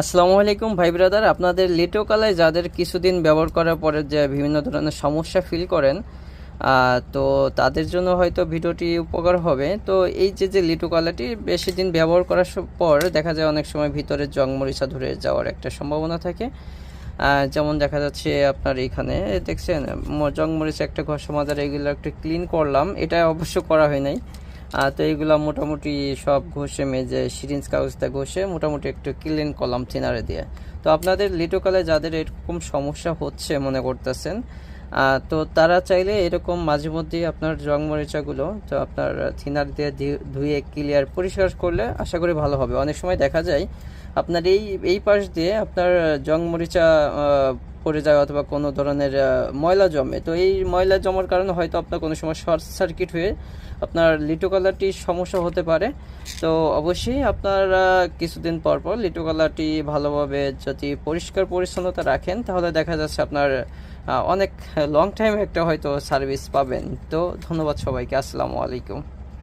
আসসালামু আলাইকুম, ভাই ব্রাদার। আপনাদের লিটো কালায় যাদের কিছুদিন ব্যবহার করার পরে যে বিভিন্ন ধরনের সমস্যা ফিল করেন তো তাদের জন্য হয়তো ভিডিওটি উপকার হবে। তো এই যে যে লিটো কালারটি বেশি দিন ব্যবহার করার পর দেখা যায় অনেক সময় ভিতরে জং মরিচা ধরে যাওয়ার একটা সম্ভাবনা থাকে। যেমন দেখা যাচ্ছে আপনার এখানে, দেখছেন, ম- জং মরিচা একটা ঘর সমাধান এগুলো একটু ক্লিন করলাম। এটা অবশ্য করা হয় নাই। তো এইগুলা মোটামুটি সব ঘষে মেজে সিরিঞ্জ কাগজটা ঘষে মোটামুটি একটু ক্লিন করলাম থিনারে দিয়ে। তো আপনাদের লিটোকালে যাদের এরকম সমস্যা হচ্ছে মনে করতেছেন তো তারা চাইলে এরকম মাঝে মধ্যে আপনার জং মরিচাগুলো, তো আপনার থিনার দিয়ে ধুয়ে ক্লিয়ার পরিষ্কার করলে আশা করি ভালো হবে। অনেক সময় দেখা যায় আপনার এই এই পাশ দিয়ে আপনার জং মরিচা পড়ে যায় অথবা কোনো ধরনের ময়লা জমে। তো এই ময়লা জমার কারণে হয়তো আপনার কোনো সময় শর্ট সার্কিট হয়ে আপনার লিটো কালারটি সমস্যা হতে পারে। তো অবশ্যই আপনারা কিছুদিন পর পর লিটো কালারটি ভালোভাবে যদি পরিষ্কার পরিচ্ছন্নতা রাখেন, তাহলে দেখা যাচ্ছে আপনার অনেক লং টাইম একটা হয়তো সার্ভিস পাবেন। তো ধন্যবাদ সবাইকে। আসসালামু আলাইকুম।